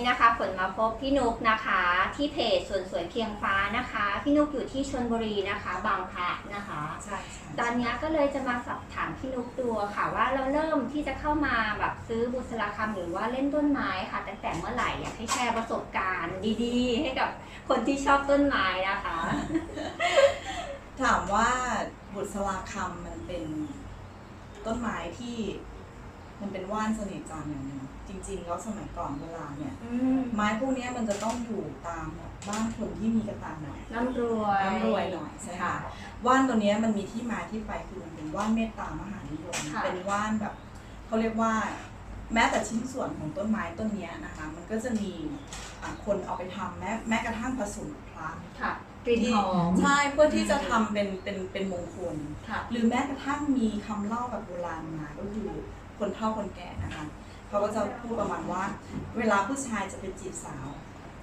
นนี้นะคะฝนมาพบพี่นุกนะคะ ที่เพจสวนสวยเพียงฟ้านะคะ พี่นุกอยู่ที่ชลบุรีนะคะ บางพระนะคะ ใช่ใช่ตอนเนี้ยก็เลยจะมาสอบถามพี่นุกดูค่ะ ว่าเราเริ่มที่จะเข้ามาแบบซื้อบุษราคำหรือว่าเล่นต้นไม้ค่ะตั้งแต่เมื่อไหร่อยากให้แชร์ประสบการณ์ดีๆ ให้กับคนที่ชอบต้นไม้นะคะ ถามว่าบุษราคำมันเป็นต้นไม้ที่ มันเป็นว่านเสน่ห์จันทร์อย่างหนึง จริงๆ แล้วสมัยก่อนเวลาเนี่ย อืมไม้พวกเนี้ยมันจะต้องอยู่ตามบ้านคนที่มีกระตังหน่อยร่ำรวยร่ำรวยหน่อยใช่ค่ะ ว่านตัวเนี้ยมันมีที่มาที่ไปคือมันเป็นว่านเมตตามหานิยม ค่ะ เป็นว่านแบบเขาเรียกว่า แม้แต่ชิ้นส่วนของต้นไม้ต้นเนี้ยนะคะ มันก็จะมีอะคนเอาไปทำแม้แม้กระทั่งผสมกับพระค่ะกลิ่นหอมใช่เพื่อที่จะทำเป็นเป็นเป็นมงคล ค่ะ หรือแม้กระทั่งมีคำเล่าแบบโบราณมาก็คือคนเฒ่าคนแก่นะคะ เขาก็จะพูดประมาณว่า เวลาผู้ชายจะไปจีบสาว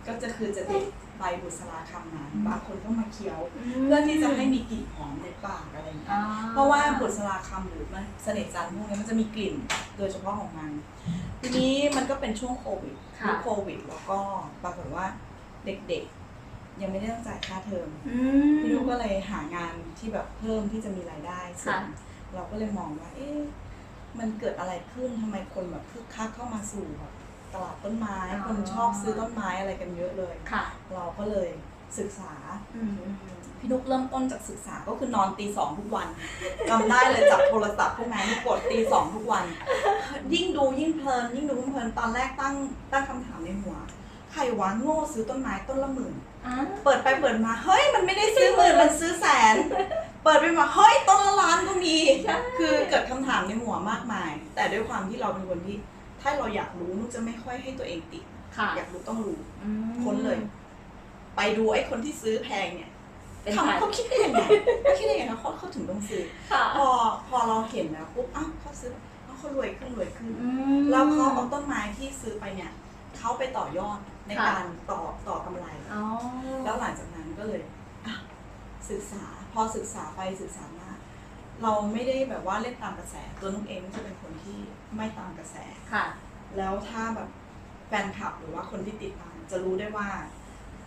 ก็จะคือจะเด็ดใบบุษราคำมาบางคนก็มาเคี้ยวเพื่อที่จะให้มีกลิ่นหอมในปากอะไรอย่างเงี้ยเพราะว่าบุษราคำหรือมันเสน่ห์จันทร์พวกนี้มันจะมีกลิ่นโดยเฉพาะของมัน ทีนี้มันก็เป็นช่วงโควิดค่ะยุคโควิด แล้วก็ปรากฏว่าเด็กๆ ยังไม่ได้ต้องจ่ายค่าเทอมอืมพี่ลูกก็เลยหางานที่แบบเพิ่มที่จะมีรายได้ส่วนค่ะเราก็เลยมองว่าเอ๊ะ มันเกิดอะไรขึ้นทำไมคนแบบคึกคักเข้ามาสู่แบบตลาดต้นไม้ อ๋อ คนชอบซื้อต้นไม้อะไรกันเยอะเลย ค่ะ เราก็เลยศึกษาอืมอืมอืม พี่นุกเริ่มต้นจากศึกษาก็คือนอนตีสองทุกวัน จำได้เลยจับโทรศัพท์พวกนั้นกดตีสองทุกวัน ยิ่งดูยิ่งเพลิน ยิ่งดูยิ่งเพลินตอนแรกตั้งตั้งคำถามในหัว ใครวะโง่ซื้อต้นไม้ต้นละหมื่นอะเปิดไปเปิดมา เฮ้ย มันไม่ได้ซื้อหมื่นมันซื้อแสน เปิดไปมาเฮ้ยต้นละล้านก็มีคือเกิดคำถามในหัวมากมาย แต่ด้วยความที่เราเป็นคนที่ ถ้าเราอยากรู้นุกจะไม่ค่อยให้ตัวเองติดค่ะอยากรู้ต้องรู้อืมค้นเลย ไปดูไอ้คนที่ซื้อแพงเนี่ยเป็นทำใครเขาคิดได้ยังไงเขาคิดได้ยังไงเขาเขาถึงต้องซื้อค่ะพอพอเราเห็นแล้วปุ๊บอ้าวเขาซื้ออ้าวเขารวยขึ้นรวยขึ้นอืมแล้วเขาเอาต้นไม้ที่ซื้อไปเนี่ยเขาไปต่อยอดในค่ะการต่อต่อกำไรอ๋อแล้วหลังจากนั้นก็เลยอะศึกษาพ อศึกษาไปศึกษามาเราไม่ได้แบบว่าเล่นตามกระแส ตัวนุกเองจะเป็นคนที่ไม่ตามกระแส ค่ะ แล้วถ้าแบบแฟนคลับหรือว่าคนที่ติดตามจะรู้ได้ว่า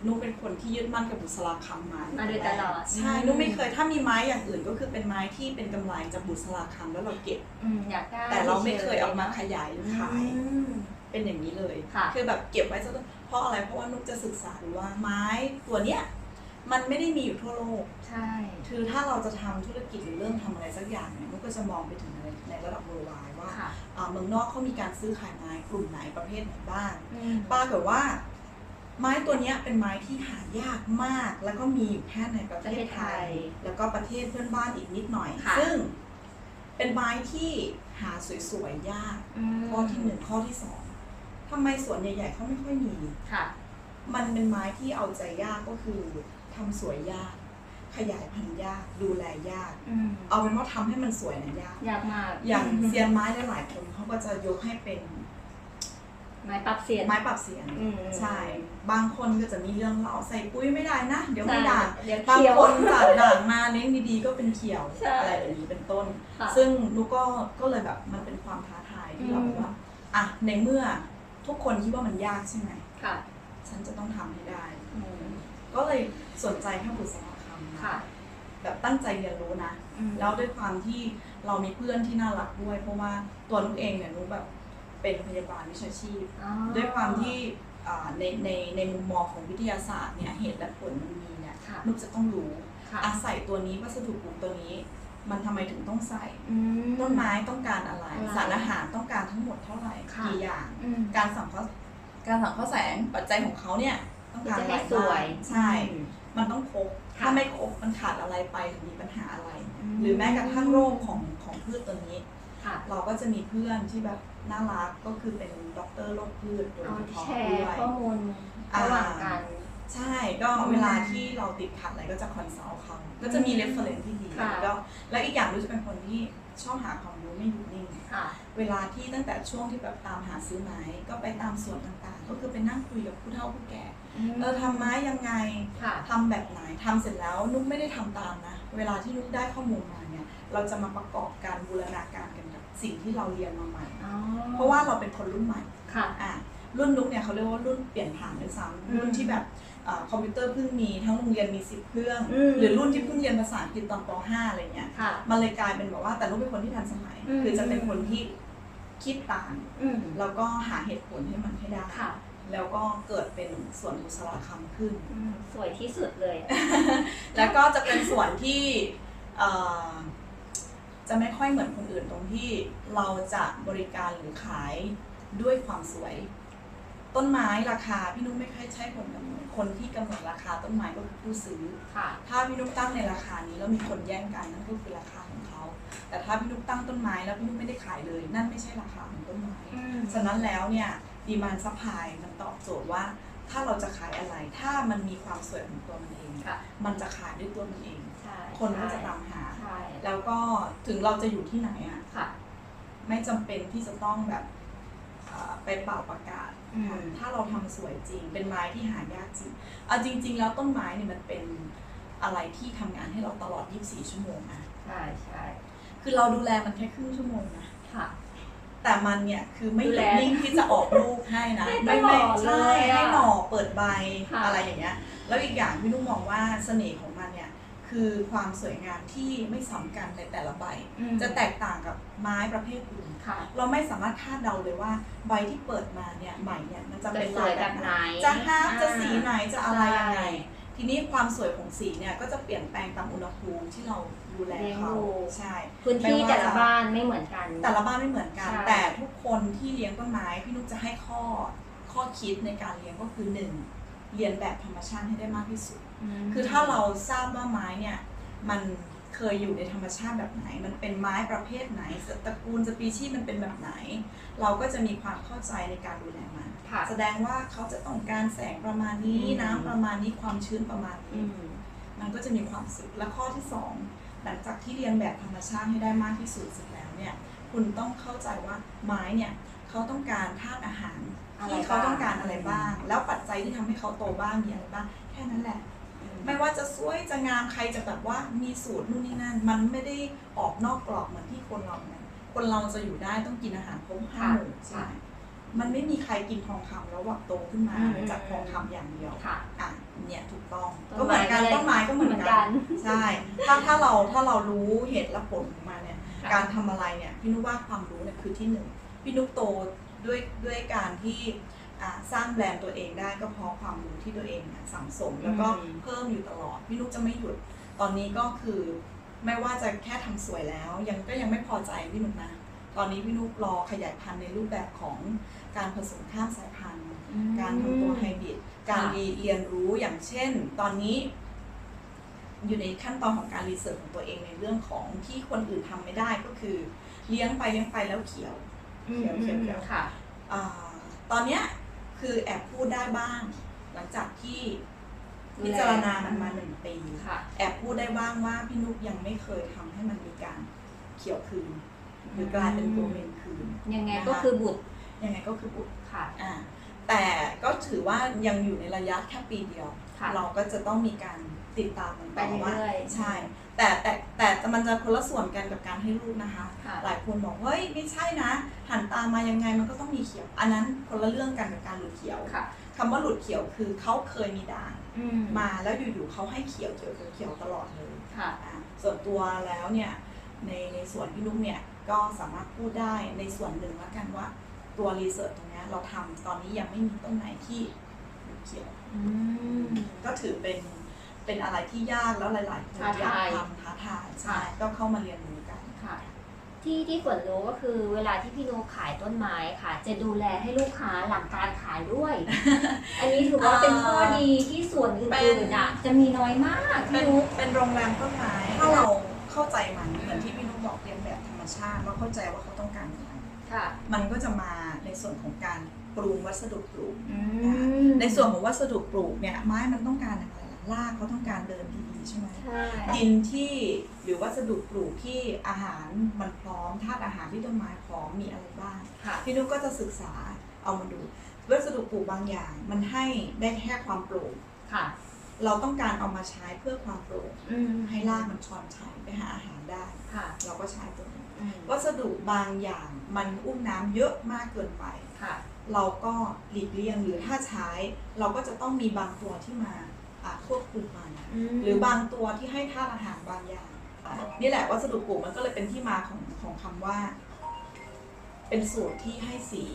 นุกเป็นคนที่ยึดมั่นกับบุษราคำมามาโดยตลอด ใช่ นุกไม่เคย ถ้ามีไม้อย่างอื่นก็คือเป็นไม้ที่เป็นกำไรจากบุษราคำแล้วเราเก็บ อืมอยากได้แต่เราไม่เคยเอามาขยายหรือขาย อืม เป็นอย่างนี้เลยค่ะ อแบบเก็บไว้ซะเพราะอะไร เพราะว่านุกจะศึกษาดูว่าไม้ตัวเนี้ย มันไม่ได้มีอยู่ทั่วโลก ใช่ คือถ้าเราจะทำธุรกิจหรือเริ่มทำอะไรสักอย่างเนี่ยนุกก็จะมองไปถึงในในระดับ worldwide ว่าค่ะอ่าเมืองนอกเขามีการซื้อขายไม้กลุ่มไหนประเภทไหนบ้างอืมปรากฏว่า ไม้ตัวเนี้ยเป็นไม้ที่หายากมาก แล้วก็มีอยู่แค่ในประเทศไทย แล้วก็ประเทศเพื่อนบ้านอีกนิดหน่อยค่ะซึ่งเป็นไม้ที่หาสวยๆยากมข้อที่หนึ่งข้อที่สองทำไมสวนใหญ่ๆเขาไม่ค่อยมีค่ะมันเป็นไม้ที่เอาใจยากก็คือ ทำสวยยาก ขยายพันธุ์ยากดูแลยากอืมเอาเป็นว่าทำให้มันสวยนะยากอยากมาก อย่างเซียนไม้หลายๆคนเขาก็จะยกให้เป็นไม้ปรับเสียนไม้ปรับเสียงอืมใช่ บางคนก็จะมีเรื่องเล่าใส่ปุ๋ยไม่ได้นะ เดี๋ยวไม่ใช่ด่างเดี๋ยวบางเขียวคนจัดด่างมาเลี้ยงดีๆก็เป็นเขียวใช่อะไรแบบนี้เป็นต้นค่ะซึ่งนุกก็ก็เลยแบบมันเป็นความท้าทายที่เราอืมบอกว่าอะในเมื่อทุกคนคิดว่ามันยากใช่ไหมค่ะ ฉันจะต้องทำให้ได้อืม ก็เลยสนใจแค่บุษราคำนะค่ะ แบบตั้งใจเรียนรู้นะอืมแล้วด้วยความที่เรามีเพื่อนที่น่ารักด้วย เพราะว่าตัวนุกเองเนี่ยนุกแบบเป็นพยาบาลวิชาชีพอ๋อด้วยความที่อ่าในในในมุมมองของวิทยาศาสตร์เนี่ยเหตุและผลมันมีเนี่ยค่ะนุกจะต้องรู้ค่ะอาศัยตัวนี้วัสดุปลูกตัวนี้ มันทำไมถึงต้องใส่อืมต้นไม้ต้องการอะไรอะไร สารอาหารต้องการทั้งหมดเท่าไหร่ค่ะกี่อย่างอืมการสังเคราะห์การสังเคราะห์แสงปัจจัยของเขาเนี่ย ต้องการจะอะไรให้สวยบ้างใช่อืมมันต้องครบค่ะถ้าไม่ครบมันขาดอะไรไปหรือมีปัญหาอะไรอืมหรือแม้กระทั่งโรคของของพืชตัวนี้ค่ะเราก็จะมีเพื่อนที่แบบน่ารักก็คือเป็นด็อกเตอร์โรคพืชโดยเอาเฉพาะแชด้ร์วยข้อมูลอ่าระหว่างกันใช่ก็เวลาที่เราติดขัดอะไรก็จะคอนซัลท์เขาก็จะมี reference ที่ดีค่ะแล้วและอีกอย่างรู้จะเป็นคนที่ ชอบหาความรู้ไม่หยุดนิ่งค่ะ เวลาที่ตั้งแต่ช่วงที่แบบตามหาซื้อไม้ก็ไปตามสวนต่างๆ ก็คือไปนั่งคุยกับผู้เฒ่าผู้แก่เออทำไม้ยังไงค่ะ ทำแบบไหนทำเสร็จแล้วนุ๊กไม่ได้ทำตามนะ เวลาที่นุ๊กได้ข้อมูลมาเนี่ยเราจะมาประกอบการบูรณาการกันกับสิ่งที่เราเรียนมาใหม่ อ๋อเพราะว่าเราเป็นคนรุ่นใหม่ค่ะ อะรุ่นนุ๊กเนี่ยเขาเรียกว่ารุ่นเปลี่ยนผ่านด้วยซ้อืมำรุ่นที่แบบเอ่อ คอมพิวเตอร์เพิ่งมีทั้งโรงเรียนมีสิบเครื่องอืมหรือรุ่นที่เพิ่งเรียนภาษาอังกฤษตอนป .5 อะไรเงี้ยค่ะมันเลยกลายเป็นแบบว่าแต่นุ๊กเป็นคนที่ทันสมัยอืมคือจะเป็นคนที่คิดตามอืมแล้วก็หาเหตุผลให้มันให้ได้ค่ะแล้วก็เกิดเป็นส่วนบุษราคำขึ้นอืมสวยที่สุดเลย แล้วก็จะเป็นส่วนที่เอ่อจะไม่ค่อยเหมือนคนอื่นตรงที่เราจะบริการหรือขายด้วยความสวย ต้นไม้ราคาพี่นุ๊กไม่ค่อยใช่คนกำหนดคนที่กำหนดราคาต้นไม้ก็คือผู้ซื้อ ค่ะ ถ้าพี่นุ๊กตั้งในราคานี้แล้วมีคนแย่งกันนั่นก็คือราคาของเขา แต่ถ้าพี่นุ๊กตั้งต้นไม้แล้วพี่นุ๊กไม่ได้ขายเลย นั่นไม่ใช่ราคาของต้นไม้ อืม ฉะนั้นแล้วเนี่ยดีมานซัพพลายมันตอบโจทย์ว่าถ้าเราจะขายอะไร ถ้ามันมีความสวยของตัวมันเอง ค่ะมันจะขายด้วยตัวมันเอง ใช่คนก็จะตามหา ใช่แล้วก็ถึงเราจะอยู่ที่ไหนอะค่ะ ไม่จำเป็นที่จะต้องแบบเอ่อ ไปเป่าประกาศอืมถ้าเราทำสวยจริง เป็นไม้ที่หายากจริงเอาจริง ๆ แล้วต้นไม้เนี่ยมันเป็นอะไรที่ทำงานให้เราตลอด 24 ชั่วโมงนะใช่ใช่คือเราดูแลมันแค่ครึ่งชั่วโมงนะค่ะ แต่มันเนี่ยคือไม่หดูยุแลดนิ่งที่จะออกลูกให้นะให้ตไม่ลอไม่ดใช่เลยอะให้หน่อเปิดใบค่ะอะไรอย่างเงี้ย แล้วอีกอย่างพี่นุ่มมองว่าเสน่ห์ของมันเนี่ยคือความสวยงามที่ไม่ซ้ำกันในแต่ละใบอืมจะแตกต่างกับไม้ประเภทอื่นค่ะ เราไม่สามารถคาดเดาเลยว่าใบที่เปิดมาเนี่ยใหม่เนี่ยมันจะเป็นจะสวยแบบไหน จะฮาร์ปจะอ่าสีไหนจะอะไรยังไงใช่ทีนี้ความสวยของสีเนี่ยก็จะเปลี่ยนแปลงตามอุณหภูมิที่เราดูแลเลี้ยงเขาดูใช่พื้นที่ไม่ว่าแต่ละจะบ้านไม่เหมือนกัน แต่ละบ้านไม่เหมือนกันใช่แต่ทุกคนที่เลี้ยงต้นไม้พี่นุ๊กจะให้ข้อข้อคิดในการเลี้ยงก็คือหนึ่งเรียนแบบธรรมชาติให้ได้มากที่สุดมคือถ้าเราทราบว่าไม้เนี่ยมัน เคยอยู่ในธรรมชาติแบบไหน มันเป็นไม้ประเภทไหนตระกูลสปีชีส์มันเป็นแบบไหน เราก็จะมีความเข้าใจในการดูแลมันค่ะแสดงว่าเขาจะต้องการแสงประมาณนี้อืมน้ำประมาณนี้ความชื้นประมาณอืนี้มมันก็จะมีความสุขและข้อที่สองหลังจากที่เรียนแบบธรรมชาติให้ได้มากที่สุดเสร็จแล้วเนี่ยคุณต้องเข้าใจว่าไม้เนี่ยเขาต้องการธาตุอาหารอะไรที่เขาบ้างต้องการอะไรบ้าง แล้วปัจจัยที่ทำให้เขาโตบ้างมีอะไรบ้าง แค่นั้นแหละ ไม่ว่าจะสวยจะงามใครจะแบบว่ามีสูตรนู่นนี่นั่น มันไม่ได้ออกนอกกรอบเหมือนที่คนเราเนี่ยคนเราจะอยู่ได้ต้องกินอาหารครบห้าค่ะหมู่ใช่ มันไม่มีใครกินทองคำแล้วว่าโตขึ้นมาอืมจากทองคำอย่างเดียวค่ะอะเนี่ยถูกต้องต้ก็นเหไม้มือนกันก็เลยต้นไม้ก็เหมือนเหมือนกักันนใช่ถ้าถ้าเราถ้าเรารู้เหตุและผลของมันเนี่ยค่ะการทำอะไรเนี่ยพี่นุกว่าความรู้เนี่ยคือที่หนึ่งพี่นุกโตด้วยด้วยการที่อ่า สร้างแบรนด์ตัวเองได้ก็เพราะความรู้ที่ตัวเองเนี่ยสั่งสมแล้วก็อืมเพิ่มอยู่ตลอดพี่นุกจะไม่หยุด ตอนนี้ก็คือไม่ว่าจะแค่ทำสวยแล้ว ยังก็ยังไม่พอใจพี่นุกนะตอนนี้พี่นุกรอขยายพันธุ์ในรูปแบบของการผสมข้ามสายพันธุ์ การทำตัวไฮบริดการค่ะเรียนรู้อย่างเช่น ตอนนี้ อยู่ในขั้นตอนของการรีเสิร์ชของตัวเองในเรื่องของที่คนอื่นทำไม่ได้ก็คือ เลี้ยงไปเลี้ยงไปแล้วเขียวอืมเขียวเขียวเขียวค่ะอาตอนเนี้ย คือแอบพูดได้บ้าง หลังจากที่ดูแลพิจารณามันมาหนึ่งปีค่ะ แอบพูดได้บ้างว่าพี่นุกยังไม่เคยทำให้มันมีการเขียวคืน หรือกลายเป็นตัวเมนคืนยังไงนะคะก็คือบุตรยังไงก็คือบุตรค่ะอ่าแต่ก็ถือว่ายังอยู่ในระยะแค่ปีเดียวค่ะเราก็จะต้องมีการ ติดตามมันไปต่อว่าเรื่อยๆใช่แต่แต่แต่แต่มันจะคนละส่วนกันกับการให้ลูกนะคะค่ะหลายคนบอกเฮ้ยไม่ใช่นะหันตามมายังไงมันก็ต้องมีเขียว อันนั้นคนละเรื่องกันกับการหลุดเขียวค่ะคำว่าหลุดเขียวคือเขาเคยมีด่างอืมมาแล้วอยู่ๆเขาให้เขียวเขียวเขียวเขียวตลอดเลยค่ะอะส่วนตัวแล้วเนี่ยในในส่วนพี่ลูกเนี่ยก็สามารถพูดได้ในส่วนหนึ่งแล้วกันว่าตัวรีเสิร์ชตรงเนี้ยเราทำตอนนี้ยังไม่มีต้นไหนที่เขียวอืมก็ถือเป็น เป็นอะไรที่ยากแล้วหลาย ๆ คนท้าอยากทายทำท้าทายใช่ค่ะก็เข้ามาเรียนรู้กันค่ะ ที่ที่ฝนรู้ก็คือเวลาที่พี่นุกขายต้นไม้ค่ะ จะดูแลให้ลูกค้าหลังการขายด้วย อันนี้ถือว่าเป็นข้อดีที่ส่วนอื่นๆอะจะมีน้อยมากเป็พี่นนุกเป็นโรงแรมต้นไม้ถ้าเราเข้าใจมันเหมือนที่พี่นุ๊กบอกเรียนแบบธรรมชาติเราเข้าใจว่าเขาต้องการอะไรค่ะมันก็จะมาในส่วนของการปรุงวัสดุปลูกอืมมในส่วนของวัสดุปลูกเนี่ยไม้มันต้องการอะไร ล่ะรากเขาต้องการเดินดีๆใช่ไหมใช่ดินที่หรือวัสดุปลูกที่อาหารมันพร้อมธาตุอาหารที่ต้นไม้พร้อมมีอะไรบ้างค่ะพี่นุกก็จะศึกษาเอามาดูวัสดุปลูกบางอย่าง มันให้ได้แค่ความโปร่งค่ะ เราต้องการเอามาใช้เพื่อความโปร่งอืมให้รากมันชอนชัยไปหาอาหารได้ค่ะ เราก็ใช้ตัวนี้อืมวัสดุบางอย่างมันอุ้มน้ำเยอะมากเกินไปค่ะ เราก็หลีกเลี่ยงหรือถ้าใช้ เราก็จะต้องมีบางตัวที่มาอ่า ควบคุมมัน หรือบางตัวที่ให้ธาตุอาหารบางอย่างนี่แหละวัสดุปลูกมันก็เลยเป็นที่มาของของคำว่า เป็นส่วนที่ให้สี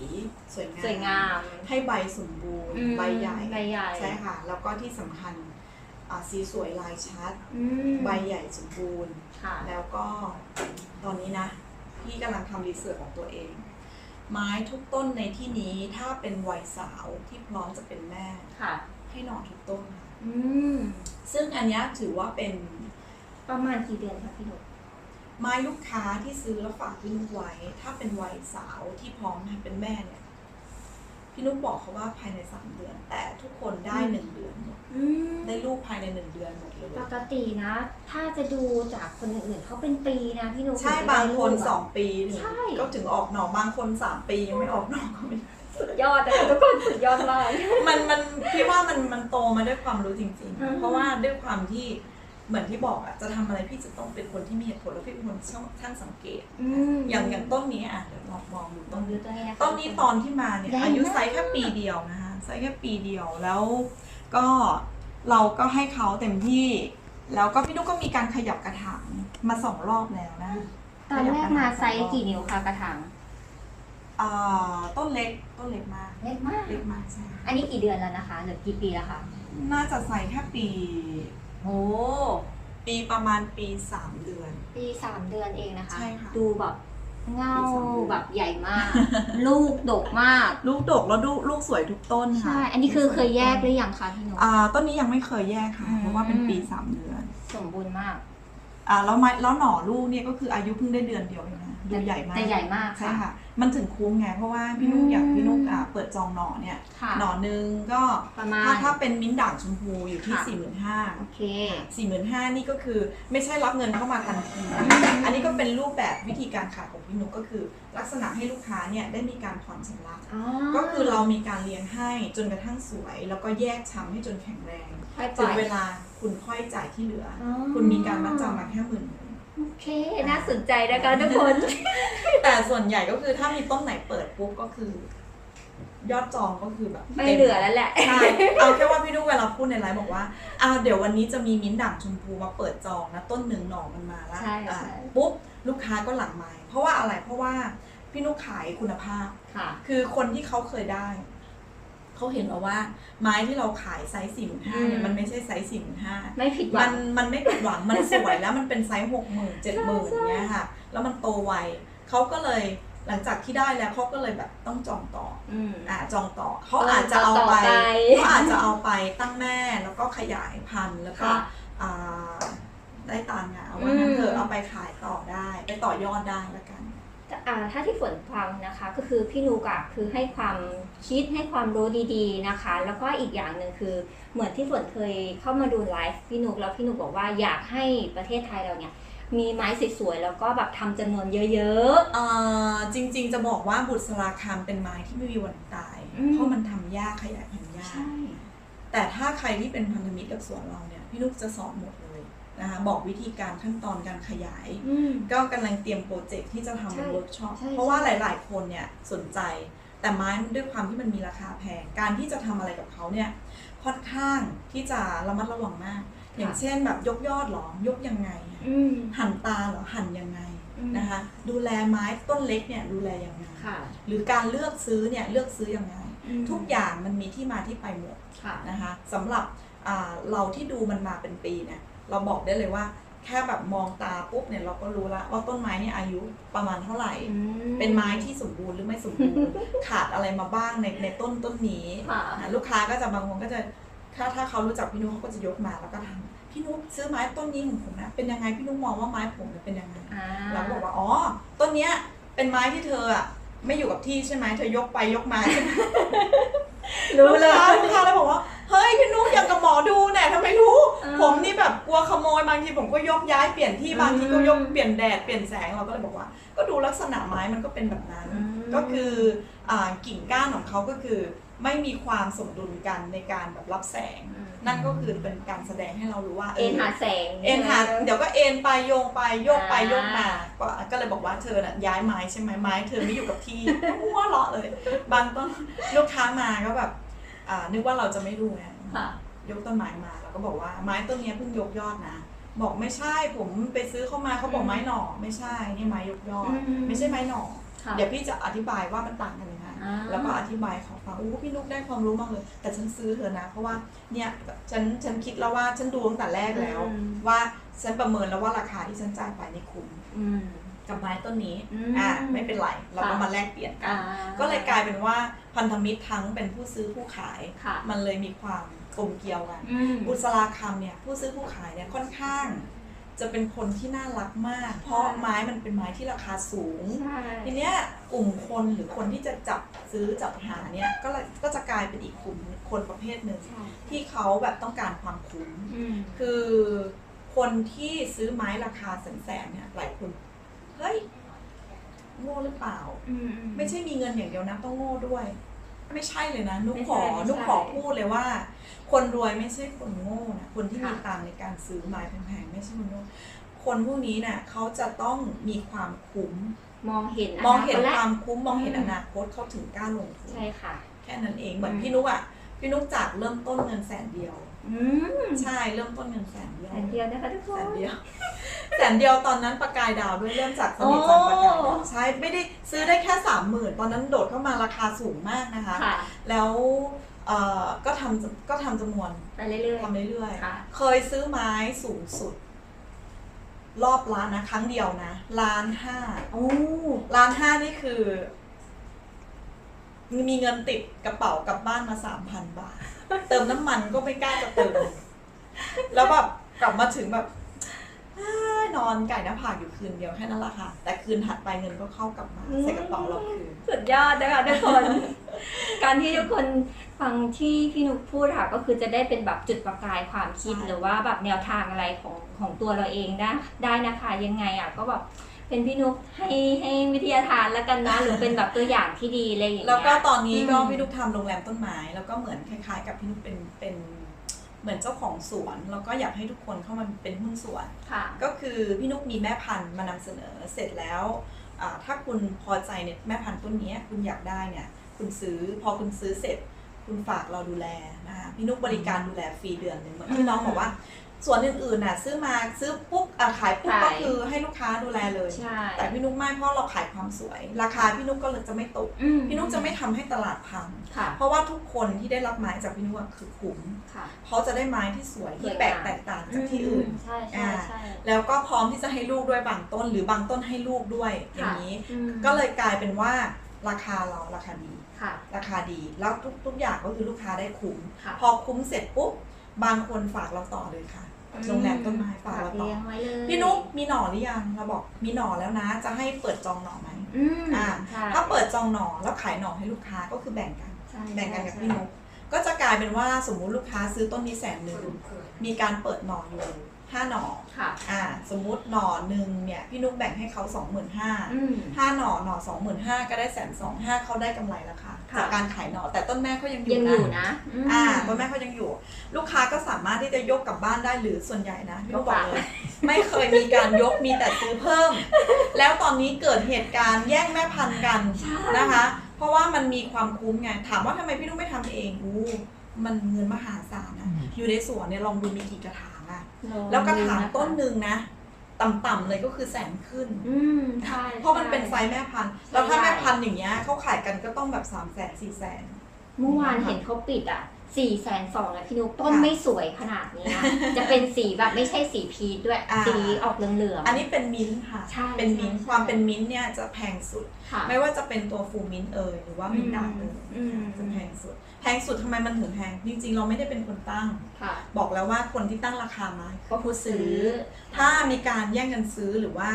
สวยงามสวยงาม ให้ใบสมบูรณ์อืมใบใหญ่ใบใหญ่ใช่ค่ะ แล้วก็ที่สำคัญอ่าสีสวยลายชัดอืมใบใหญ่สมบูรณ์ค่ะแล้วก็ตอนนี้นะ พี่กำลังทำรีเสิร์ชของตัวเอง ไม้ทุกต้นในที่นี้ถ้าเป็นวัยสาวที่พร้อมจะเป็นแม่ค่ะให้หนอนทุกต้นค่ะ อืมซึ่งอันเนี้ยถือว่าเป็นประมาณกี่เดือนคะพี่หนุกไม้ลูกค้าที่ซื้อแล้วฝากพี่นุ๊กไว้ ถ้าเป็นวัยสาวที่พร้อมเป็นแม่เนี่ย พี่นุ๊กบอกเขาว่าภายในสามเดือน แต่ทุกคนได้หนึ่งเดือนหมดอืมได้ลูกภายในหนึ่งเดือนหมดเลยปกตินะ ถ้าจะดูจากคนอื่นๆเขาเป็นปีนะพี่หนุกใช่ถึจะบางได้คนลูกะ สองปีถึงใช่ ก็ถึงออกหน่อบางคนสามปียังไม่ออกหน่อก็ไม่ สุดยอดนะคะทุกคนสุดยอดมาก มันมันพี่ว่ามันมันโตมาด้วยความรู้จริง อืม ๆ เพราะว่าด้วยความที่เหมือนที่บอกอะจะทำอะไรพี่จะต้องเป็นคนที่มีเหตุผลแล้วพี่เป็นคนช่างช่างสังเกตอืมอย่างอย่างต้นนี้อะเดี๋ยวลองมองดูต้ต้นนดูนี้ตัวนี้นะคะต้นนี้ตอนที่มาเนี่ยใหญ่อายุมากไซส์แค่ปีเดียวนะคะไซส์แค่ปีเดียวแล้วก็เราก็ให้เขาเต็มที่ แล้วก็พี่นุ๊กก็มีการขยับกระถางมาสองรอบแล้วนะตอนแรกมาไซส์กี่นิ้วคะกระถาง อ่าต้นเล็กต้นเล็กมากเล็กมาก เล็กมากใช่อันนี้กี่เดือนแล้วนะคะหรือกี่ปีแล้วคะน่าจะไซส์แค่ปี โอ้ปีประมาณปีสามเดือน ปีสามเดือนเองนะคะ ใช่ค่ะดูแบบเงาปีสามเดือน แบบใหญ่มาก ลูกดกมาก ลูกดกแล้วดูลูกสวยทุกต้นค่ะใช่ อันนี้คือเคยแยกหรือยังคะพี่หนุอ่าต้นนี้ยังไม่เคยแยกค่ะอืม เพราะว่าเป็นปีสามเดือนสมบูรณ์มาก อ่าแล้วไม้แล้วหน่อลูกเนี่ยก็คืออายุเพิ่งได้เดือนเดียวเองนะดูใหญ่มากแต่ใหญ่มากใช่ค่ะ มันถึงคุ้มไงเพราะว่าพี่นุ๊กอืมอยากพี่นุ๊กอ่าเปิดจองหน่อเนี่ยค่ะหน่อหนึงก็ประมาณถ้าถ้าเป็นมิ้นท์ด่างชมพูอยู่ที่ค่ะสี่หมื่นห้าโอเคสี่หมื่นห้านี่ก็คือไม่ใช่รับเงินเข้ามาทันทีอืมอันนี้ก็เป็นรูปแบบวิธีการขายของพี่นุ๊กก็คือ ลักษณะให้ลูกค้าเนี่ยได้มีการผ่อนชำระอ๋อก็คือเรามีการเลี้ยงให้จนกระทั่งสวย แล้วก็แยกช้ำให้จนแข็งแรงไปปถึล่งอยเวลาคุณค่อยจ่ายที่เหลือออ๋อคุณมีการมัดจำมาแค่หมื่นหนึ่ง โอเค น่าสนใจนะคะทุกคน แต่ส่วนใหญ่ก็คือถ้ามีต้นไหนเปิดปุ๊บก็คือ ยอดจองก็คือแบบไม่เหลือแล้วแหละ ใช่เอาแค่ว่าพี่นุ๊กเวลาพูดในไลฟ์บอกว่าอ้าวเดี๋ยววันนี้จะมีมิ้นท์ด่างชมพูมาเปิดจองนะต้นหนึ่งหน่อมันมาแล้วใช่อะใช่ปุ๊บลูกค้าก็หลั่งไม้เพราะว่าอะไรเพราะว่าพี่นุ๊กขายคุณภาพ ค่ะ คือคนที่เขาเคยได้ เขาเห็นแล้วว่าไม้ที่เราขายไซส์สี่หมื่นห้าเนี่ยอืมมันไม่ใช่ไซส์สี่หมื่นห้าไม่ผิดหวัมังนมันไม่ผิดหวังมันสวยแล้วมันเป็นไซส์หกหมื่นเจ็ดหมื่นเนี้ยค่ะ แล้วมันโตไวเขาก็เลยหลังจากที่ได้แล้วเขาก็เลยแบบต้องจองต่ออืมอ่าจองต่อเขาอาจจะเอาต่อไปไปเขาอาจจะเอาไปตั้งแม่แล้วก็ขยายพันธุ์แล้วก็ค่ะอ่าได้ตามงานว่างั้นเถอือะมเอาไปขายต่อได้ ไปต่อยอดได้แล้วกันอ่า ถ้าที่ฝนฟังนะคะก็คือพี่นุกอะคือให้ความคิดให้ความรู้ดีๆนะคะ แล้วก็อีกอย่างหนึ่งคือเหมือนที่ฝนเคยเข้ามาดูไลฟ์พี่นุกแล้วพี่นุกบอกว่าอยากให้ประเทศไทยเราเนี่ยมีไม้สวยๆแล้วก็แบบทำจำนวนเยอะเอ่อจริง ๆ จะบอกว่าบุษราคำเป็นไม้ที่ไม่มีวันตายอืมเพราะมันทำยากขยายพันธุ์ๆยากใช่แต่ถ้าใครที่เป็นพันธมิตรกับสวนเราเนี่ยพี่นุกจะสอนหมดเลย นะคะบอกวิธีการขั้นตอนการขยาย อืม ก็กำลังเตรียมโปรเจกต์ที่จะทำเป็นใช่เวิร์กช็อปใช่เพราะว่าใช่หลาย ๆ คนเนี่ยสนใจ แต่ไม้ด้วยความที่มันมีราคาแพง การที่จะทำอะไรกับเขาเนี่ยค่อนข้างที่จะระมัดระวังมาก อย่างเช่นแบบยกยอดเหรอยกยังไงอะอืม หั่นตาเหรอหั่นยังไงอืม นะคะ ดูแลไม้ต้นเล็กเนี่ยดูแลยังไง ค่ะหรือการเลือกซื้อเนี่ยเลือกซื้อยังไงอืมทุกอย่างมันมีที่มาที่ไปหมดค่ะนะคะสำหรับอ่าเราที่ดูมันมาเป็นปีเนี่ย เราบอกได้เลยว่า แค่แบบมองตาปุ๊บเนี่ยเราก็รู้ละว่าต้นไม้เนี่ยอายุประมาณเท่าไหร่อืมเป็นไม้ที่สมบูรณ์หรือไม่สมบูรณ์ ขาดอะไรมาบ้างในในต้นต้นนี้ค่ะอะลูกค้าก็จะบางคนก็จะถ้าถ้าเขารู้จักพี่นุ๊กเขาก็จะยกมาแล้วก็ทำพี่นุ๊กซื้อไม้ต้นนี้ของผมนะเป็นยังไงพี่นุ๊กมองว่าไม้ผมเนี่ยเป็นยังไงอ่าเราก็บอกว่าอ๋อต้นเนี้ยเป็นไม้ที่เธออะไม่อยู่กับที่ใช่ไหมเธอยกไปยกมาใช่ไหมรู้เลยกค้าลูกค้าเลยบอกว่า เฮ้ยพี่นุ๊กอย่างกับหมอดูเนี่ยทำไมรู้อ่าผมนี่แบบกลัวขโมยบางทีผมก็ยกย้ายเปลี่ยนที่บางทีก็ยกอืมเปลี่ยนแดดเปลี่ยนแสงเราก็เลยบอกว่า ก็ดูลักษณะไม้มันก็เป็นแบบนั้น อืม ก็คืออ่ากิ่งก้านของเขาก็คือ ไม่มีความสมดุลกันในการแบบรับแสงอืมนั่นก็คือเป็นการแสดงให้เรารู้ว่าเอ็นหาแสง เอ็นหาเดี๋ยวก็เอ็นไปโยงไปโยกไปอ่า โยกมาก็ก็เลยบอกว่าเธอน่ะย้ายไม้ใช่ไหมไม้เธอไม่อยู่กับที่ หัวเราะเลย บางต้นลูกค้ามาก็แบบอ่า นึกว่าเราจะไม่รู้ไงค่ะยกต้นไม้มาแล้วก็บอกว่าไม้ต้นเนี้ยเพิ่งยกยอดนะบอกไม่ใช่ผมไปซื้อเข้ามาเขาบอกไม้หน่อไม่ใช่นี่ไม้ยกยอดอืมไม่ใช่ไม้หน่อค่ะเดี๋ยวพี่จะอธิบายว่ามันต่างกันยังไงอ่าแล้วก็อธิบายขอฟังอู้พี่นุกได้ความรู้มากเลย แต่ฉันซื้อเธอะนะ เพราะว่าเนี่ยฉันฉันคิดแล้วว่าฉันดูตั้งแต่แรกแล้วอืมว่าฉันประเมินแล้วว่าราคาที่ฉันจ่ายไปนี่คุ้มอืม กับไม้ต้นนี้อืมอ่าไม่เป็นไรเราก็ค่ะมาแลกเปลี่ยนกัอ่านก็เลยกลายเป็นว่าพันธมิตรทั้งเป็นผู้ซื้อผู้ขายค่ะมันเลยมีความกลมเกลียวกันอืมบุษราคำเนี่ยผู้ซื้อผู้ขายเนี่ยค่อนข้างจะเป็นคนที่น่ารักมาก เพราะไม้มันเป็นไม้ที่ราคาสูงใช่ทีเนี้ยกลุ่มคนหรือคนที่จะจับซื้อจับหาเนี่ยก็เลยก็จะกลายเป็นอีกกลุ่มคนประเภทหนึ่งใช่ที่เขาแบบต้องการความคุ้มอืมคือคนที่ซื้อไม้ราคาแสนๆเนี่ยหลายคน เฮ้ยโง่หรือเปล่าอืม ไม่ใช่มีเงินอย่างเดียวนะต้องโง่ด้วย ไม่ใช่เลยนะนุกไม่ขใช่อไม่ใช่ นุกขอพูดเลยว่า คนรวยไม่ใช่คนโง่นะคนที่ค่ะมีตังค์ในการซื้อไม้แพงๆไม่ใช่คนโง่คนพวกนี้น่ะเขาจะต้องมีความคุ้ม มองเห็นมองเห็นคตคและวามคุ้มมองเห็นอือมนาคตเขาถึงกล้าลงทุนใช่ค่ะ แค่นั้นเองเหมือนอืม พี่นุกอะพี่นุกจากเริ่มต้นเงินแสนเดียว อืมใช่เริ่มต้นเงินแสนเดียวแสนเดียวนะคะทุกคแสนน เดียว แสนเดียวตอนนั้นประกายดาวด้วยเริ่มจากสนิทจันทร์ประกายดาวใช่ไม่ได้ซื้อได้แค่สามหมื่นตอนนั้นโดดเข้ามาราคาสูงมากนะคะ ค่ะ แล้วเอ่อก็ทำก็ทำจำนวนไปเรื่อย ทำเรื่อยค่ะ ๆ เคยซื้อไม้สูงสุด รอบล้านนะ ครั้งเดียวนะล้านห้า ๆโอ้ ล้านห้านี่คือ มีเงินติดกระเป๋ากลับบ้านมาสามพันบาท เติมน้ำมันก็ไม่กล้าจะเติม แล้วแบบกลับมาถึงแบบอ้ายนอนไก่หน้าผากอยู่คืนเดียวแค่นั้นแหละค่ะ แต่คืนถัดไปเงินก็เข้ากลับมาใส่กระเป๋าเราคืน สุดยอดนะคะทุกคน การที่ทุกคนฟังที่พี่นุกพูดค่ะก็คือจะได้เป็นแบบจุดประกายความคิดใช่ หรือว่าแบบแนวทางอะไรของของตัวเราเองได้ได้นะคะ ยังไงอะก็แบบ เป็นพี่นุกให้ให้วิทยาทานแล้วกันนะ หรือเป็นแบบตัวอย่างที่ดีอะไรอย่างเงี้ย แล้วก็ตอนนี้ก็อืม พี่นุกทำโรงแรมต้นไม้ แล้วก็เหมือนคล้ายๆ กับพี่นุกเป็นเป็นเหมือนเจ้าของสวน แล้วก็อยากให้ทุกคนเข้ามาเป็นหุ้นส่วน ค่ะ ก็คือพี่นุกมีแม่พันธุ์มานำเสนอเสร็จแล้วอ่าถ้าคุณพอใจเนี่ยแม่พันธุ์ต้นเนี้ยคุณอยากได้เนี่ยคุณซื้อพอคุณซื้อเสร็จ คุณฝากเราดูแลนะคะพี่นุกบริการดูแลฟรีเดือนหนึ่งเหมือนที่น้องบอกว่า ส่วนอื่นๆน่ะซื้อมาซื้อปุ๊บอะขายปุ๊บขายก็คือให้ลูกค้าดูแลเลยใช่แต่พี่นุกไม่เพราะเราขายความสวย ราคาพี่นุกก็เลยจะไม่ตกอืมพี่นุกจะไม่ทำให้ตลาดพังค่ะเพราะว่าทุกคนที่ได้รับไม้จากพี่นุกอะคือคุ้มค่ะเขาจะได้ไม้ที่สวยที่สวยงามแปลกแตกต่างจากที่อื่นมใช่ใช่ใช่แล้วก็พร้อมที่จะให้ลูกด้วยบางต้น หรือบางต้นให้ลูกด้วยอย่างนี้อืมก็เลยกลายเป็นว่าราคาเราราคาดีค่ะราคาดีแล้วทุกทุกอย่างก็คือลูกค้าได้คุ้มค่ะพอคุ้มเสร็จปุ๊บบางคนฝากเราต่อเลยค่ะ โรงแรมต้นไม้ฝากเราต่อเลี้ยงไว้เลยพี่นุ๊กมีหน่อหรือยังเราบอกมีหน่อแล้วนะ จะให้เปิดจองหน่อไหมอืมอ่าใช่ถ้าเปิดจองหน่อแล้วขายหน่อให้ลูกค้าก็คือแบ่งกันใช่แบ่งกันกับใช่พี่นุ๊กก็จะกลายเป็นว่าสมมุติลูกค้าซื้อต้นนี้แสนหนึ่งมีการเปิดหน่ออยู่ ห้าหน่อค่ะ อ่า สมมุติหน่อหนึ่งเนี่ย พี่นุ๊กแบ่งให้เขาสองหมื่นห้าอืมห้าหน่อหน่อสองหมื่นห้าก็ได้แสนสองห้าเขาได้กำไรแล้วค่ะค่ะ จากการขายหน่อ แต่ต้นแม่เขายังอยังยู่อยู่นะนะมอ่า ต้นแม่เขายังอยู่ ลูกค้าก็สามารถที่จะยกกลับบ้านได้หรือส่วนใหญ่นะพี่นุ๊กบอกเลย ไม่เคยมีการยกมีแต่ซื้อเพิ่ม แล้วตอนนี้เกิดเหตุการณ์แย่งแม่พันธุ์กันนะคะ เพราะว่ามันมีความคุ้มไง ถามว่าทำไมพี่นุ๊กไม่ทำเองอู้มันเงินมหาศาลนะ อยู่ในสวนเนี่ยลองดูมีกี่กระถางอะ แล้วกระถางต้นหนึ่งนะ ต่ำๆเลยก็คือแสนขึ้น อืมใช่เพราะมันเป็นไซใช่ส์แม่พันธุ์แล้วถ้าแม่พันธุ์อย่างเงี้ยเขาขายกันก็ต้องแบบ3ามแสนสี่แสน เมื่อวานเห็นเขาปิดอะสี่แสนสองแล้วพี่นุ๊กต้นค่ะไม่สวยขนาดนี้นะจะเป็นสีแบบไม่ใช่สีพีชด้วยอ่าสีออกเหลืองๆอันนี้เป็นมิ้นท์ค่ะใช่เป็นมิ้นท์ใช่ความเป็นมิ้นท์เนี่ยจะแพงสุดค่ะไม่ว่าจะเป็นตัวฟูมิ้นท์เอยหรือว่ามิ้นท์ด่างเอยอืมจะแพงสุดแพงสุดทำไมมันถึงแพง จริง ๆ เราไม่ได้เป็นคนตั้ง ค่ะ บอกแล้วว่าคนที่ตั้งราคามาก็ผู้ซื้อ ถ้ามีการแย่งกันซื้อหรือว่า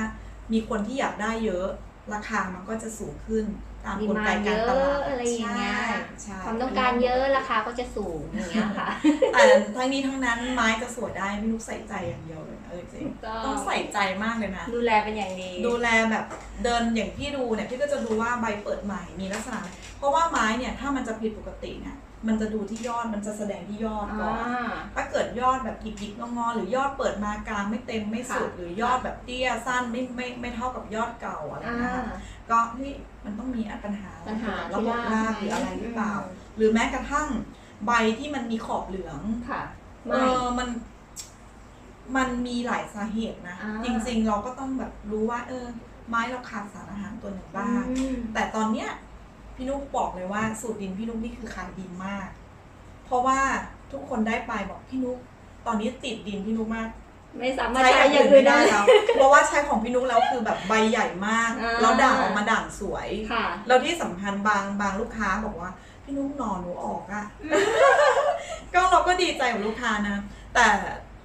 มีคนที่อยากได้เยอะ ราคามันก็จะสูงขึ้น ตามดีกลมาไกเยการอะตลาดอะไรอย่างเงี้ยใช่ใช่ความต้องการเยอะราคาก็จะสูงอย่างเงี้ยค่ะ แต่ทั้งนี้ทั้งนั้นไม้จะสวยได้ไม่รู้ใส่ใจอย่างเดียวเลยเออจริงถูกต้อง ต้องใส่ใจมากเลยนะ ดูแลเป็นอย่างดีดูแลแบบเดินอย่างพี่ดูเนี่ยพี่ก็จะดูว่าใบเปิดใหม่มีลักษณะอะไรเพราะว่าไม้เนี่ยถ้ามันจะผิดปกติเนี่ย มันจะดูที่ยอดมันจะแสดงที่ยอดก่อนอ่าถ้าเกิดยอดแบบหยิกๆงอๆหรือยอดเปิดมากลางไม่เต็มไม่สุดค่ะหรือยอดแบบเตี้ยสั้นไม่ไม่ไม่เท่ากับยอดเก่าอะไรอ่านะคะก็เฮ้ยมันต้องมีปัญหาปัญหาระบบรากหรืออะไรหรือเปล่า หรือแม้กระทั่งใบที่มันมีขอบเหลืองค่ะเอไม่อมันมันมีหลายสาเหตุนะอ่าจริงๆเราก็ต้องแบบรู้ว่า เออ ไม้เราขาดสารอาหารตัวไหนบ้างอืมแต่ตอนเนี้ย พี่นุ๊กบอกเลยว่าสูตรดินพี่นุ๊กนี่คือขายดีมาก เพราะว่าทุกคนได้ไปบอกพี่นุ๊กตอนนี้ติดดินพี่นุ๊กมากไม่สามารถใช้ใช้ออย่างย่างอื่นอื่ไม่นได้ได้แล้ว เพราะว่าใช้ของพี่นุ๊กแล้วคือแบบใบใหญ่มากอ่าแล้วด่างออกมาด่างสวยค่ะแล้วที่สำคัญบางบางลูกค้าบอกว่า พี่นุ๊กหนอนหนูออกอะก็เราก็ดีใจกับลูกค้านะ แต่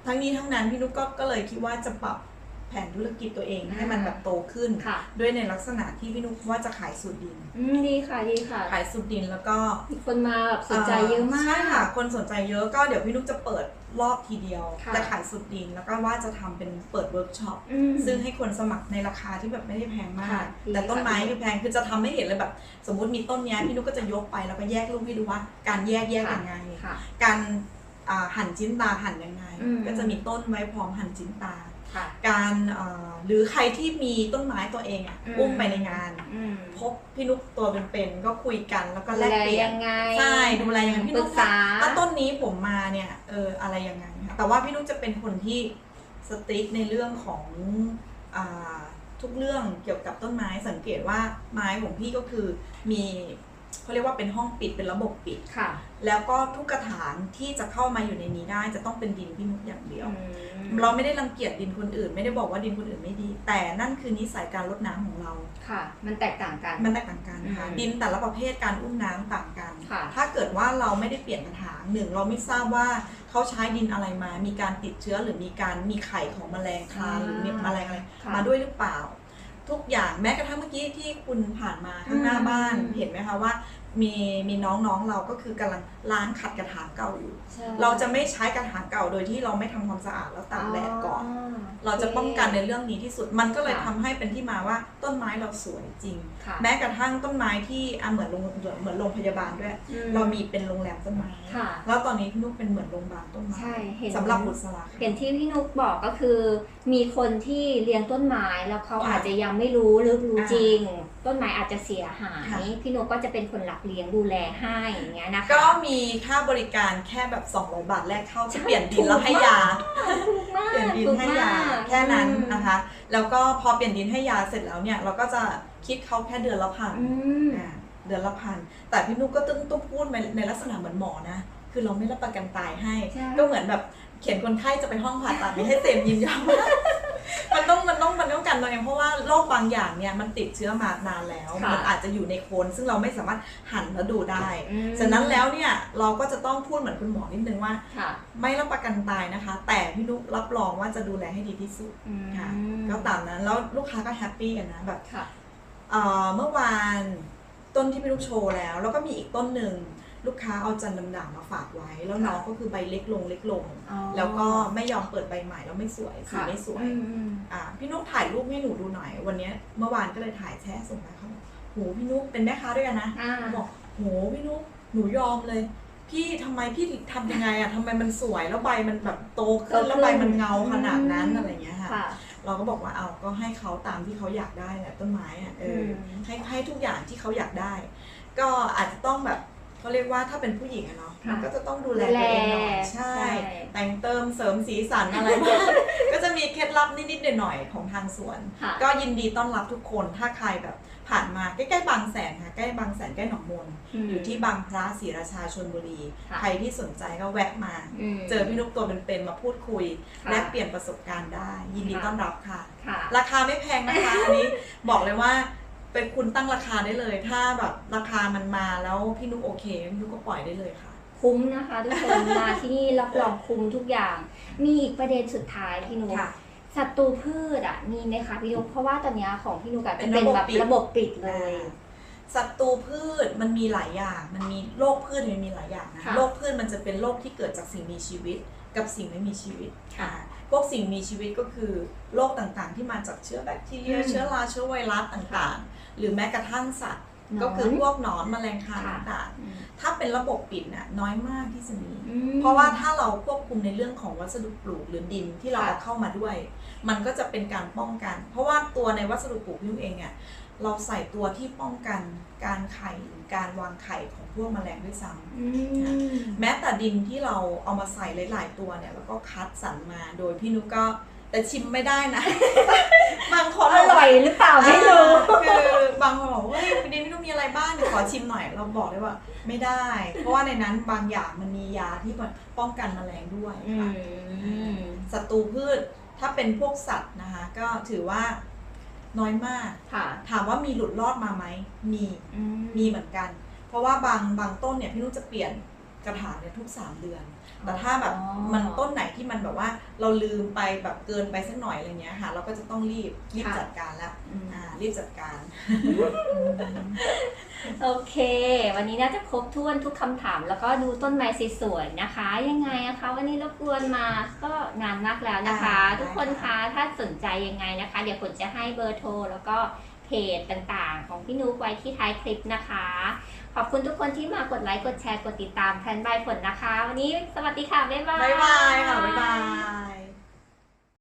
ทั้งนี้ทั้งนั้นพี่นุ๊กก็ก็เลยคิดว่าจะปรับ แผนธุรกิจตัวเองให้มันแบบโตขึ้นค่ะด้วยในลักษณะที่พี่นุ๊กว่าจะขายสูตรดินอืมดีค่ะดีค่ะ ขายสูตรดินแล้วก็มีคนมาแบบสนใจเยอะมากใช่ค่ะคนสนใจเยอะก็เดี๋ยวพี่นุ๊กจะเปิดรอบทีเดียวค่ะและขายสูตรดินแล้วก็ว่าจะทำเป็นเปิดเวิร์กช็อปอืมซึ่งให้คนสมัครในราคาที่แบบไม่ได้แพงมาค่ะกดีแต่ต้นไม้ค่ะคือแพงคือจะทำให้เห็นเลยแบบ สมมุติมีต้นเนี้ยพี่นุ๊กก็จะยกไปแล้วก็แยกลูกให้ดูว่า การแยกแยกค่ะยังไงค่ะการอ่าหั่นชิ้นตาหั่นยังไงอืมก็จะมีต้นไว้พร้อมหั่นชิ้นตาค่ะ การเอ่อหรือใครที่มีต้นไม้ตัวเองอะอืมอุ้มไปในงานอืมพบพี่นุ๊กตัวเป็นๆก็คุยกันแล้วก็ดูแลกแลเปลี่ยนยังไงใช่ดูแลยังไงพี่ปรึนุ๊กกษาถ้าต้นนี้ผมมาเนี่ยเอออะไรยังไงคะแต่ว่าพี่นุ๊กจะเป็นคนที่สติ๊กในเรื่องของอ่าทุกเรื่องเกี่ยวกับต้นไม้สังเกตว่าไม้ของพี่ก็คือมี เขาเรียกว่าเป็นห้องปิดเป็นระบบปิด ค่ะ แล้วก็ทุกกระถางที่จะเข้ามาอยู่ในนี้ได้จะต้องเป็นดินพี่นุ๊กอย่างเดียวอืมเราไม่ได้รังเกียจดินคนอื่น ไม่ได้บอกว่าดินคนอื่นไม่ดี แต่นั่นคือนิสัยการรดน้ำของเรา ค่ะ มันแตกต่างกัน มันแตกต่างกันค่ะอืมดินแต่ละประเภทการอุ้มน้ำต่างกันค่ะถ้าเกิดว่าเราไม่ได้เปลี่ยนกระถางหนึ่งเราไม่ทราบว่าเขาใช้ดินอะไรมา มีการติดเชื้อหรือมีการมีไข่ของแมลงคลานหรือมีแมลงอะไรค่ะมาด้วยหรือเปล่า ทุกอย่างแม้กระทั่งเมื่อกี้ที่คุณผ่านมาข้างหน้าบ้านอืมเห็นไหมคะว่า มีมีน้องๆเราก็คือกำลังล้างขัดกระถางเก่าอยู่ใช่เราจะไม่ใช้กระถางเก่าโดยที่เราไม่ทำความสะอาดแล้วตากแดดก่อน เราจะป้องกันในเรื่องนี้ที่สุดมันก็เลยค่ะทำให้เป็นที่มาว่าต้นไม้เราสวยจริงค่ะแม้กระทั่งต้นไม้ที่อะเหมือนโรงเหมือนโรงพยาบาลด้วยอืเรามีเป็นโรงแรมต้นไม้ค่ะแล้วตอนนี้พี่นุ๊กเป็นเหมือนโรงพยาบาลต้นไม้ใช่เห็นสำหรับบุษราเห็นที่พี่นุกบอกก็คือ มีคนที่เลี้ยงต้นไม้แล้วเขาค่ะอาจจะยังไม่รู้ลึกรู้อ่าจริง ต้นไม้อาจจะเสียหายค่ะพี่นุกก็จะเป็นคนรับเลี้ยงดูแลให้อย่างเงี้ยนะคะก็มีค่าบริการแค่แบบ200บาทแรกเข้าที่เปลี่ยนดินแล้วให้ยาถูกมากเปลี่ยนดินถูกให้ยามากแค่นั้นอืมนะคะ แล้วก็พอเปลี่ยนดินให้ยาเสร็จแล้วเนี่ยเราก็จะคิดเขาแค่เดือนละพันอืมอ่าเดือนละพันแต่พี่นุ๊กก็ต้องต้องพูดในในลักษณะเหมือนหมอนะคือเราไม่รับประกันตายให้ ใช่ ก็เหมือนแบบเขียนคนไข้จะไปห้องผ่าตัดไม่ให้เซ็นยินยอมมันต้องมันต้องมันต้องกันตัวเองเพราะว่าโรคบางอย่างเนี่ยมันติดเชื้อมานานแล้ว ค่ะมันอาจจะอยู่ในโคนซึ่งเราไม่สามารถหันแล้วดูได้ อืม ฉะนั้นแล้วเนี่ยเราก็จะต้องพูดเหมือนคุณหมอนิดนึงว่า ค่ะไม่รับประกันตายนะคะ แต่พี่นุ๊กรับรองว่าจะดูแลให้ดีที่สุดอืมค่ะ ก็ตามนั้นแล้วลูกค้าก็แฮปปี้กันนะแบบ ค่ะ เอ่อเมื่อวานต้นที่พี่ลูกโชว์แล้ว แล้วก็มีอีกต้นหนึ่ง ลูกค้าเอาจันทร์ดำๆมาฝากไว้ แล้วน้องก็คือใบเล็กลงเล็กลงอ๋อแล้วก็ไม่ยอมเปิดใบใหม่แล้วไม่สวยสีค่ะไม่สวยอืมอืมอ่าพี่นุ๊กถ่ายรูปให้หนูดูหน่อย วันเนี้ยเมื่อวานก็เลยถ่ายแชร์ส่งไปเขาบอกโหพี่นุ๊กเป็นแม่ค้าด้วยกันนะอ่าบอกโหพี่นุ๊กหนูยอมเลย พี่ทำไมพี่ทำยังไงอะทำไมมันสวยแล้วใบมันแบบโตขึ้นแล้วใบมันเงาขนาดนั้นอะไรอย่างเงี้ยค่ะค่ะเราก็บอกว่าเอาก็ให้เขาตามที่เขาอยากได้แหละต้นไม้อะเอออมให้ให้ทุกอย่างที่เขาอยากได้ ก็อาจจะต้องแบบ เขาเรียกว่าถ้าเป็นผู้หญิงอะเนาะค่ะมันก็จะต้องดูแลตัวเองหน่อยใช่ใช่ แต่งเติมเสริมสีสันอะไรบ้างก็จะมีเคล็ดลับนิดๆหน่อยๆของทางสวนค่ะก็ยินดีต้อนรับทุกคนถ้าใครแบบผ่านมาใกล้ๆบางแสนค่ะใกล้บางแสนใกล้หนองมนมอยู่ที่บางพระศรีราชาชนบุรีค่ะใครที่สนใจก็แวะมามเจอพี่นุกตัวเป็นๆมาพูดคุยค่ะแลกเปลี่ยนประสบการณ์ได้ ยินดีค่ะต้อนรับค่ะค่ะ ราคาไม่แพงนะคะอันนี้บอกเลยว่า เป็นคุณตั้งราคาได้เลย ถ้าแบบราคามันมาแล้วพี่นุกโอเคพี่นุกก็ปล่อยได้เลยค่ะ คุ้มนะคะทุกคน มาที่นี่รับรองคุ้มทุกอย่าง มีอีกประเด็นสุดท้ายพี่นุ๊กค่ะศัตรูพืชอะมีไหมคะพี่นุกเพราะว่าตอนเนี้ยของพี่นุกอะเป็จะนเป็นระบบแบบปิดระบบปิดเลยศัตรูพืชมันมีหลายอย่าง มันมีโรคพืชมันมีหลายอย่างนะค่ะโรคพืชมันจะเป็นโรคที่เกิดจากสิ่งมีชีวิต กับสิ่งไม่มีชีวิตค่ะอ่า พวกสิ่งมีชีวิตก็คือโรคต่างๆ ที่มาจากเชื้อแบคทีเรียอืมเชื้อราเชื้อไวรัสต่างๆ หรือแม้กระทั่งสัตว์หนอนก็คือพวกหนอนแมลงคาค่ะต่างอืมๆถ้าเป็นระบบปิดน่ะน้อยมากที่จะมีอืมเพราะว่าถ้าเราควบคุมในเรื่องของวัสดุปลูกหรือดินที่เราค่ะเอาเข้ามาด้วย มันก็จะเป็นการป้องกัน เพราะว่าตัวในวัสดุปลูกพี่นุ่มเองเนี่ยเราใส่ตัวที่ป้องกัน การไข่หรือการวางไข่ของพวกแมลงด้วยซ้ำอืมแม้แต่ดินที่เราเอามาใส่หลายๆตัวเนี่ยแล้วก็คัดสรรมาโดยพี่นุกก็แต่ชิมไม่ได้นะ บางคนอร่อยหรือเปล่าไม่รู้อ่าคือบางคนบอกว่าเฮ้ยดินพี่นุกมีอะไรบ้างเดี๋ยวขอชิมหน่อย เราบอกเลยว่า ไม่ได้ เพราะว่าในนั้นบางอย่างมันมียาที่ป้องกันแมลงด้วยอืค่ะมศัตรูพืชถ้าเป็นพวกสัตว์นะคะ ก็ถือว่า น้อยมากค่ะถามว่ามีหลุดรอดมาไหมมีอืมีเหมือนกัน เพราะว่าบางบางต้นเนี่ยพี่นุ้จะเปลี่ยนกระถางเนี่ยทุกสามเดือน แต่ถ้าแบบอ๋อมันต้นไหนที่มันแบบว่าเราลืมไปแบบเกินไปสักหน่อยอะไรเงี้ยค่ะ เราก็จะต้องรีบรีบจัดการแล้วอืมอ่ารีบจัดการ โอเค วันนี้น่าจะครบถ้วนทุกคำถาม แล้วก็ดูต้นไม้สวยๆนะคะ ยังไงอะคะวันนี้รบกวนมาก็นานมากแล้วนะคะอ่าทุกคนได้คะค่ะถ้าสนใจยังไงนะคะ เดี๋ยวฝนจะให้เบอร์โทรแล้วก็เพจต่างๆ ของพี่นุ๊กไว้ที่ท้ายคลิปนะคะ ขอบคุณทุกคนที่มากดไลค์ กดแชร์ กดติดตามแพลนบายฝนนะคะ วันนี้สวัสดีค่ะ บ๊ายบาย บ๊ายบายค่ะ บ๊ายบาย